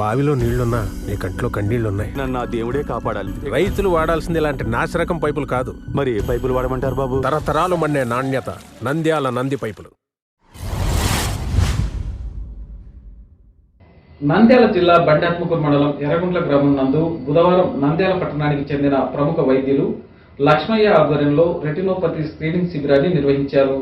బావిలో నీళ్ళున్నా నీ కంట్లో కన్నీళ్ళున్నాయి. నన్ను ఆ దేవుడే కాపాడాలి. రైతులు వాడాల్సింది ఇలాంటి నాసిరకం పైపులు కాదు. మరి ఏ పైపులు వాడమంటారు బాబు? తరతరాలు మండే నాణ్యత నంద్యాల నంది పైపులు. నంద్యాల జిల్లా బండాత్మకూరు మండలం ఎర్రగుంట్ల గ్రామం నందు బుధవారం నంద్యాల పట్టణానికి చెందిన ప్రముఖ వైద్యులు లక్ష్మయ్య ఆధ్వర్యంలో రెటినోపతి స్క్రీనింగ్ శిబిరాన్ని నిర్వహించారు.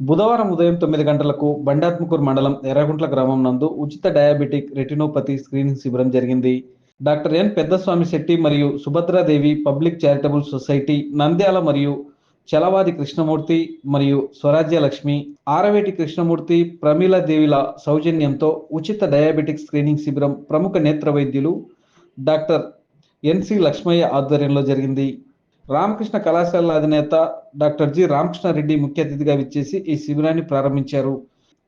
బుధవారం ఉదయం తొమ్మిది గంటలకు బండాత్మకూరు మండలం ఎర్రగుంట్ల గ్రామం నందు ఉచిత డయాబెటిక్ రెటినోపతి స్క్రీనింగ్ శిబిరం జరిగింది. డాక్టర్ ఎన్ పెద్దస్వామి శెట్టి మరియు Subhadradevi public charitable society Nandyal మరియు చలవాది కృష్ణమూర్తి మరియు స్వరాజ్య లక్ష్మి ఆరవేటి కృష్ణమూర్తి ప్రమీలాదేవిల సౌజన్యంతో ఉచిత డయాబెటిక్ స్క్రీనింగ్ శిబిరం ప్రముఖ నేత్ర వైద్యులు డాక్టర్ ఎన్సి లక్ష్మయ్య ఆధ్వర్యంలో జరిగింది. రామకృష్ణ కళాశాల అధినేత డాక్టర్ జి రామకృష్ణారెడ్డి ముఖ్య అతిథిగా విచ్చేసి ఈ శిబిరాన్ని ప్రారంభించారు.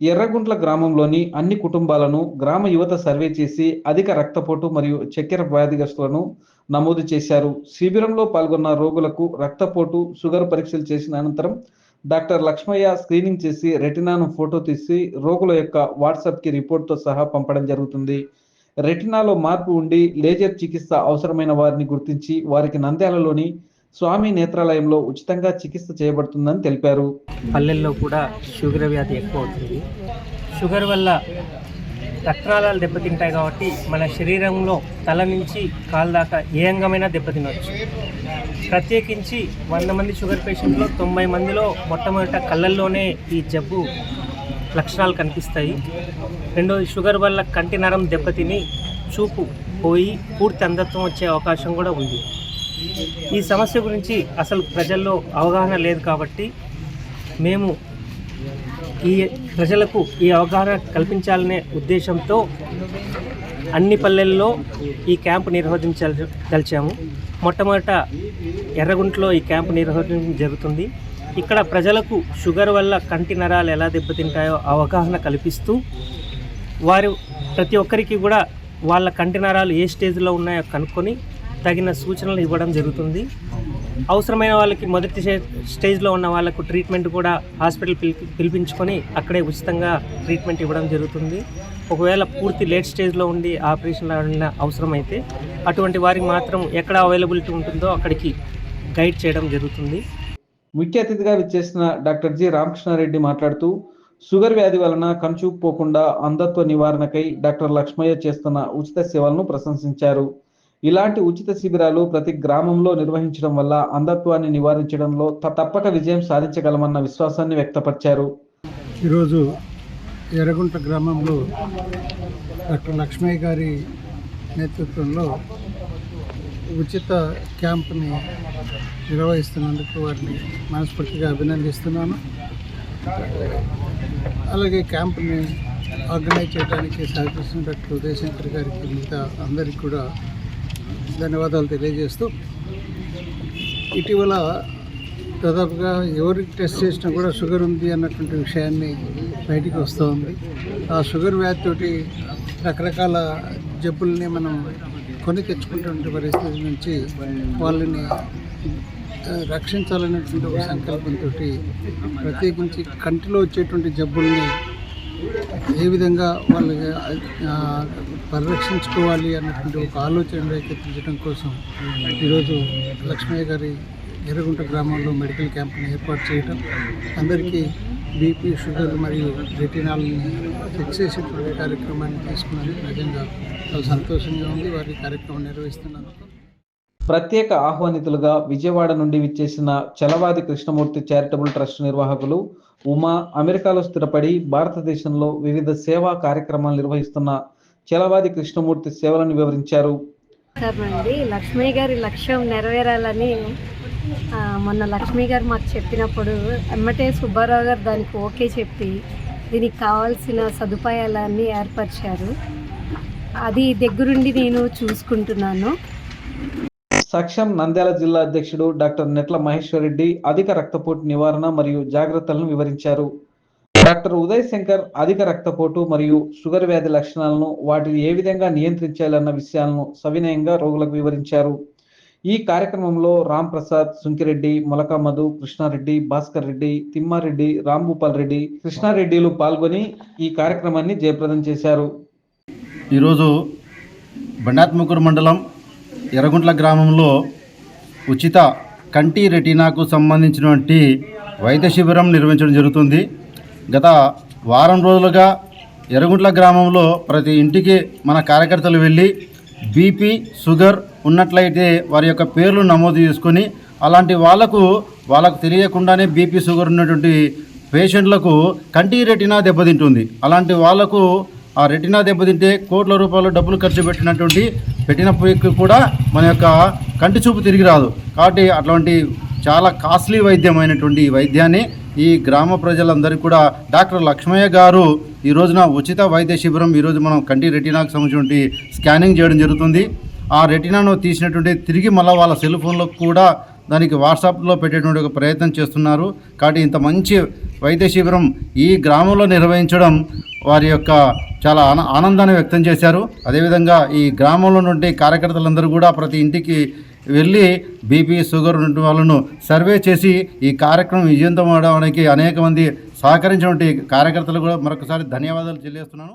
ఎర్రగుంట్ల గ్రామంలోని అన్ని కుటుంబాలను గ్రామ యువత సర్వే చేసి అధిక రక్తపోటు మరియు చక్కెర వ్యాధిగ్రస్తులను నమోదు చేశారు. శిబిరంలో పాల్గొన్న రోగులకు రక్తపోటు షుగర్ పరీక్షలు చేసిన అనంతరం డాక్టర్ లక్ష్మయ్య స్క్రీనింగ్ చేసి రెటినాను ఫోటో తీసి రోగుల యొక్క వాట్సాప్కి రిపోర్ట్తో సహా పంపడం జరుగుతుంది. రెటినాలో మార్పు ఉండి లేజర్ చికిత్స అవసరమైన వారిని గుర్తించి వారికి నంద్యాలలోని స్వామి నేత్రాలయంలో ఉచితంగా చికిత్స చేయబడుతుందని తెలిపారు. పల్లెల్లో కూడా షుగర్ వ్యాధి ఎక్కువ అవుతుంది. షుగర్ వల్ల రక్తనాళాలు దెబ్బతింటాయి కాబట్టి మన శరీరంలో తల నుంచి కాలు దాకా ఏ అంగమైనా దెబ్బతినవచ్చు ప్రత్యేకించి వంద మంది షుగర్ పేషెంట్లో తొంభై మందిలో మొట్టమొదట కళ్ళల్లోనే ఈ జబ్బు లక్షణాలు కనిపిస్తాయి. రెండోది షుగర్ వల్ల కంటి నరం దెబ్బతిని చూపు పోయి పూర్తి అంధత్వం వచ్చే అవకాశం కూడా ఉంది. ఈ సమస్య గురించి అసలు ప్రజల్లో అవగాహన లేదు కాబట్టి మేము ఈ ప్రజలకు ఈ అవగాహన కల్పించాలనే ఉద్దేశంతో అన్ని పల్లెల్లో ఈ క్యాంపు నిర్వహించదలిచాము మొట్టమొదట ఎర్రగుంట్లో ఈ క్యాంపు నిర్వహించడం జరుగుతుంది. ఇక్కడ ప్రజలకు షుగర్ వల్ల కంటి నరాలు ఎలా దెబ్బతింటాయో అవగాహన కల్పిస్తూ వారు ప్రతి ఒక్కరికి కూడా వాళ్ళ కంటి నరాలు ఏ స్టేజ్లో ఉన్నాయో కనుక్కొని తగిన సూచనలు ఇవ్వడం జరుగుతుంది. అవసరమైన వాళ్ళకి మొదటి స్టేజ్లో ఉన్న వాళ్ళకు ట్రీట్మెంట్ కూడా హాస్పిటల్ పిలి పిలిపించుకొని అక్కడే ఉచితంగా ట్రీట్మెంట్ ఇవ్వడం జరుగుతుంది. ఒకవేళ పూర్తి లేట్ స్టేజ్లో ఉండి ఆపరేషన్ అయిన అవసరమైతే అటువంటి వారికి మాత్రం ఎక్కడ అవైలబిలిటీ ఉంటుందో అక్కడికి గైడ్ చేయడం జరుగుతుంది. ముఖ్య అతిథిగా విచ్చేసిన డాక్టర్ జి. రామకృష్ణారెడ్డి మాట్లాడుతూ షుగర్ వ్యాధి వలన కనుచూపు పోకుండా అంధత్వ నివారణకై డాక్టర్ లక్ష్మయ్య చేస్తున్న ఉచిత సేవలను ప్రశంసించారు. ఇలాంటి ఉచిత శిబిరాలు ప్రతి గ్రామంలో నిర్వహించడం వల్ల అంధత్వాన్ని నివారించడంలో త- తప్పక విజయం సాధించగలమన్న విశ్వాసాన్ని వ్యక్తపరిచారు. ఈరోజు ఎర్రగుంట గ్రామంలో డాక్టర్ లక్ష్మయ్య గారి నేతృత్వంలో ఉచిత క్యాంప్ని నిర్వహిస్తున్నందుకు వారిని మనస్ఫూర్తిగా అభినందిస్తున్నాను. అలాగే క్యాంప్ని ఆర్గనైజ్ చేయడానికి సహకరిస్తున్న డాక్టర్ ఉదయశంకర్ గారికి మిగతా అందరికీ కూడా ధన్యవాదాలు తెలియజేస్తూ ఇటీవల దాదాపుగా ఎవరికి టెస్ట్ చేసినా కూడా షుగర్ ఉంది అన్నటువంటి విషయాన్ని బయటికి వస్తూ ఉంది. ఆ షుగర్ వ్యాధితోటి రకరకాల జబ్బుల్ని మనం కొని తెచ్చుకుంటున్న పరిస్థితి నుంచి వాళ్ళని రక్షించాలనేటువంటి ఒక సంకల్పంతో ప్రత్యేకించి కంటిలో వచ్చేటువంటి జబ్బుల్ని ఏ విధంగా వాళ్ళ పరిరక్షించుకోవాలి అన్నటువంటి ఒక ఆలోచన రేకెత్తించడం కోసం ఈరోజు లక్ష్మయ్య గారి ఎర్రగుంట గ్రామంలో మెడికల్ క్యాంప్ని ఏర్పాటు చేయడం అందరికీ బీపీ షుగర్ మరియు రెటినాల్ని చెక్ చేసేటువంటి కార్యక్రమాన్ని తీసుకున్నందుకు నిజంగా చాలా సంతోషంగా ఉంది. వారి కార్యక్రమం నిర్వహిస్తున్నందుకు. ప్రత్యేక ఆహ్వానితులుగా విజయవాడ నుండి విచ్చేసిన చలవాది కృష్ణమూర్తి చారిటబుల్ ట్రస్ట్ నిర్వాహకులు ఉమా అమెరికాలో స్థిరపడి భారతదేశంలో వివిధ సేవా కార్యక్రమాలు నిర్వహిస్తున్న చలవాది కృష్ణమూర్తి సేవలను వివరించారు. లక్ష్మయ్య గారి లక్ష్యం నెరవేరాలని మొన్న లక్ష్మీ గారు మాకు చెప్పినప్పుడు ఎమ్మటే సుబ్బారావు గారు దానికి ఓకే చెప్పి దీనికి కావాల్సిన సదుపాయాలన్నీ ఏర్పరిచారు. అది దగ్గరుండి నేను చూసుకుంటున్నాను. సక్షం నంద్యాల జిల్లా అధ్యక్షుడు డాక్టర్ నెట్ల మహేశ్వర్ రెడ్డి అధిక రక్తపోటు నివారణ మరియు జాగ్రత్తలను వివరించారు. డాక్టర్ ఉదయ్ శంకర్ అధిక రక్తపోటు మరియు షుగర్ వ్యాధి లక్షణాలను వాటిని ఏ విధంగా నియంత్రించాలన్న విషయాలను సవినయంగా రోగులకు వివరించారు. ఈ కార్యక్రమంలో రామ్ ప్రసాద్ సుంకిరెడ్డి మొలక మధు కృష్ణారెడ్డి భాస్కర్ రెడ్డి తిమ్మారెడ్డి రాంభూపాల్ రెడ్డి కృష్ణారెడ్డిలు పాల్గొని ఈ కార్యక్రమాన్ని జయప్రదం చేశారు. ఈరోజు బండాత్మకూరు మండలం ఎర్రగుంట్ల గ్రామంలో ఉచిత కంటి రెటీనాకు సంబంధించినటువంటి వైద్య శిబిరం నిర్వహించడం జరుగుతుంది. గత వారం రోజులుగా ఎర్రగుంట్ల గ్రామంలో ప్రతి ఇంటికి మన కార్యకర్తలు వెళ్ళి బీపీ షుగర్ ఉన్నట్లయితే వారి యొక్క పేర్లు నమోదు చేసుకొని అలాంటి వాళ్ళకు వాళ్ళకు తెలియకుండానే బీపీ షుగర్ ఉన్నటువంటి పేషెంట్లకు కంటి రెటినా దెబ్బతింటుంది. అలాంటి వాళ్ళకు ఆ రెటినా దెబ్బతింటే కోట్ల రూపాయలు డబ్బులు ఖర్చు పెట్టినటువంటి పెట్టినప్పటికీ కూడా మన యొక్క కంటి చూపు తిరిగి రాదు. కాబట్టి అట్లాంటి చాలా కాస్ట్లీ వైద్యమైనటువంటి వైద్యాన్ని ఈ గ్రామ ప్రజలందరికీ కూడా డాక్టర్ లక్ష్మయ్య గారు ఈ రోజున ఉచిత వైద్య శిబిరం ఈరోజు మనం కంటి రెటినాకు సంబంధించినటువంటి స్కానింగ్ చేయడం జరుగుతుంది. ఆ రెటినాను తీసినటువంటి తిరిగి మళ్ళీ వాళ్ళ సెల్ ఫోన్లో కూడా దానికి వాట్సాప్లో పెట్టేటువంటి ఒక ప్రయత్నం చేస్తున్నారు. కాబట్టి ఇంత మంచి వైద్య శిబిరం ఈ గ్రామంలో నిర్వహించడం వారి యొక్క చాలా ఆన ఆనందాన్ని వ్యక్తం చేశారు. అదేవిధంగా ఈ గ్రామంలో నుండి కార్యకర్తలందరూ కూడా ప్రతి ఇంటికి వెళ్ళి బీపీ షుగర్ ఉన్న వాళ్ళను సర్వే చేసి ఈ కార్యక్రమం విజయంతం అవడానికి అనేక మంది సహకరించినటువంటి కార్యకర్తలు కూడా మరొకసారి ధన్యవాదాలు చెల్లిస్తున్నాను